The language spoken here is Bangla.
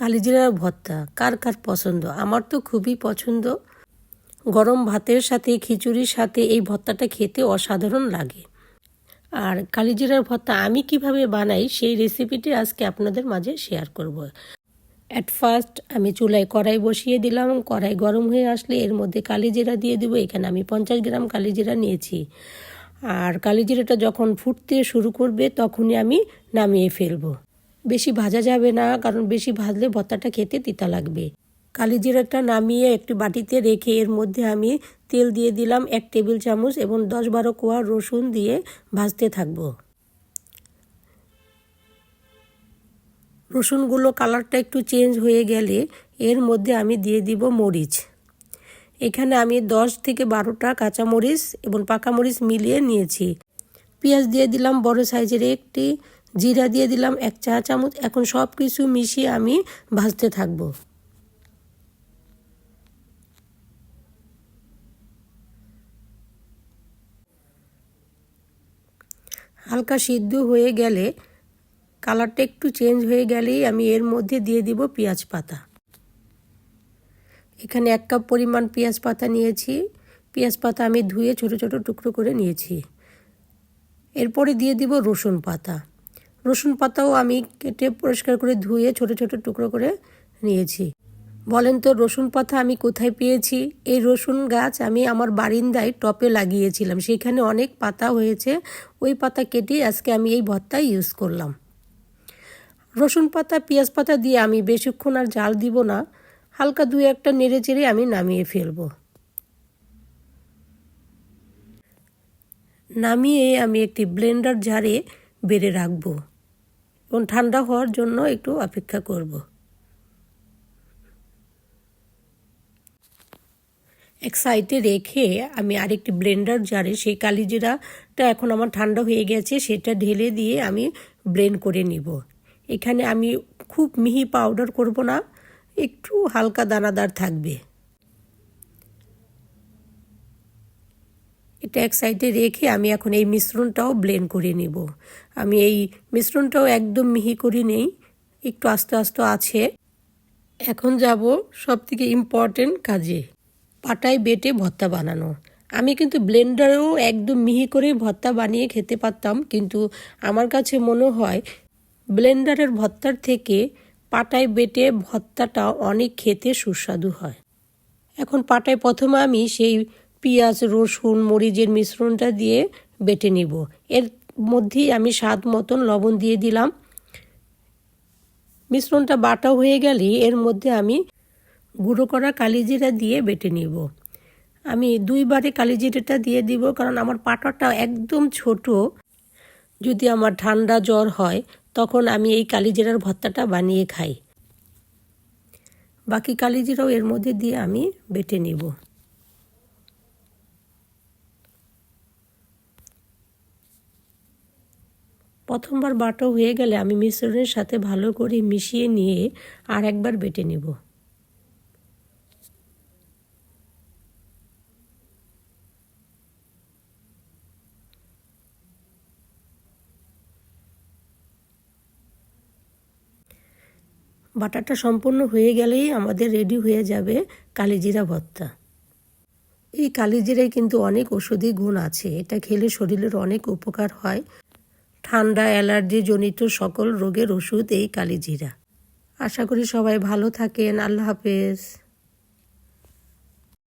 কালিজিরার ভর্তা, কার কার পছন্দ? আমার তো খুবই পছন্দ। গরম ভাতের সাথে, খিচুড়ির সাথে এই ভর্তাটা খেতে অসাধারণ লাগে। আর কালিজিরার ভর্তা আমি কীভাবে বানাই সেই রেসিপিটি আজকে আপনাদের মাঝে শেয়ার করব। অ্যাট ফার্স্ট আমি চুলায় কড়াই বসিয়ে দিলাম। কড়াই গরম হয়ে আসলে এর মধ্যে কালিজিরা দিয়ে দেবো। এখানে আমি পঞ্চাশ গ্রাম কালিজিরা নিয়েছি। আর কালিজিরাটা যখন ফুটতে শুরু করবে, তখনই আমি নামিয়ে ফেলব। বেশি ভাজা যাবে না, কারণ বেশি ভাজলে ভর্তাটা খেতে তিতা লাগবে। কালিজিরাটা নামিয়ে একটি বাটিতে রেখে এর মধ্যে আমি তেল দিয়ে দিলাম এক টেবিল চামচ এবং দশ বারো কোয়া রসুন দিয়ে ভাজতে থাকব। রসুনগুলো কালারটা একটু চেঞ্জ হয়ে গেলে এর মধ্যে আমি দিয়ে দিব মরিচ। এখানে আমি দশ থেকে বারোটা কাঁচামরিচ এবং পাকা মরিচ মিলিয়ে নিয়েছি। পেঁয়াজ দিয়ে দিলাম বড় সাইজের একটি জিরা দিয়ে দিলাম এক চা চামচ। এখন সব কিছু মিশিয়ে আমি ভাজতে থাকব। হালকা সিদ্ধ হয়ে গেলে, কালারটা একটু চেঞ্জ হয়ে গেলেই আমি এর মধ্যে দিয়ে দিব পেঁয়াজ পাতা। এখানে এক কাপ পরিমাণ পেঁয়াজ পাতা নিয়েছি। পেঁয়াজ পাতা আমি ধুয়ে ছোট ছোট টুকরো করে নিয়েছি। এরপরে দিয়ে দিব রসুন পাতা। রসুন পাতাও আমি কেটে পরিষ্কার করে ধুয়ে ছোট ছোট টুকরো করে নিয়েছি। বলেন তো, রসুন পাতা আমি কোথায় পেয়েছি? এই রসুন গাছ আমি আমার বারিন্দায় টপে লাগিয়েছিলাম। সেখানে অনেক পাতা হয়েছে। ওই পাতা কেটে আজকে আমি এই ভর্তায় ইউজ করলাম। রসুন পাতা, পেঁয়াজ পাতা দিয়ে আমি বেশিক্ষণ আর জাল দিব না। হালকা দু একটা নেড়ে চেড়ে আমি নামিয়ে ফেলব। নামিয়ে আমি একটি ব্লেন্ডার জারে বেড়ে রাখব এবং ঠান্ডা হওয়ার জন্য একটু অপেক্ষা করব। এক সাইডে রেখে আমি আরেকটি ব্লেন্ডার জারে সেই কালিজিরাটা এখন আমার ঠান্ডা হয়ে গেছে, সেটা ঢেলে দিয়ে আমি ব্লেন্ড করে নিব। এখানে আমি খুব মিহি পাউডার করব না, একটু হালকা দানাদার থাকবে। এটা এক সাইডে রেখে আমি এখন এই মিশ্রণটাও ব্লেন্ড করে নিব। আমি এই মিশ্রণটাও একদম মিহি করে নেই, একটু আস্তে আস্তে আছে। এখন যাব সব থেকে ইম্পর্টেন্ট কাজে, পাটায় বেটে ভর্তা বানানো। আমি কিন্তু ব্লেন্ডারেও একদম মিহি করে ভর্তা বানিয়ে খেতে পারতাম, কিন্তু আমার কাছে মনে হয় ব্লেন্ডারের ভর্তার থেকে পাটায় বেটে ভর্তাটা অনেক খেতে সুস্বাদু হয়। এখন পাটায় প্রথমে আমি সেই পেঁয়াজ, রসুন, মরিচের মিশ্রণটা দিয়ে বেটে নিব। এর মধ্যেই আমি স্বাদ মতন লবণ দিয়ে দিলাম। মিশ্রণটা বাটা হয়ে গেলে এর মধ্যে আমি গুঁড়ো করা কালিজিরা দিয়ে বেটে নিব। আমি দুইবারে কালিজিরাটা দিয়ে দিব কারণ আমার পাটাটা একদম ছোট। যদি আমার ঠান্ডা জ্বর হয়, তখন আমি এই কালিজিরার ভর্তাটা বানিয়ে খাই। বাকি কালিজিরাও এর মধ্যে দিয়ে আমি বেটে নিব। প্রথমবার বাটা হয়ে গেলে আমি মিশ্রণের সাথে ভালো করে মিশিয়ে নিয়ে আর একবার বেটে নেব। বাটাটা সম্পূর্ণ হয়ে গেলেই আমাদের রেডি হয়ে যাবে কালিজিরা ভর্তা। এই কালিজিরায় কিন্তু অনেক ওষুধি গুণ আছে। এটা খেলে শরীরের অনেক উপকার হয়। ঠান্ডা অ্যালার্জি জনিত সকল রোগের ওষুধ এই কালিজিরা। আশা করি সবাই ভালো থাকেন। আল্লাহ হাফেজ।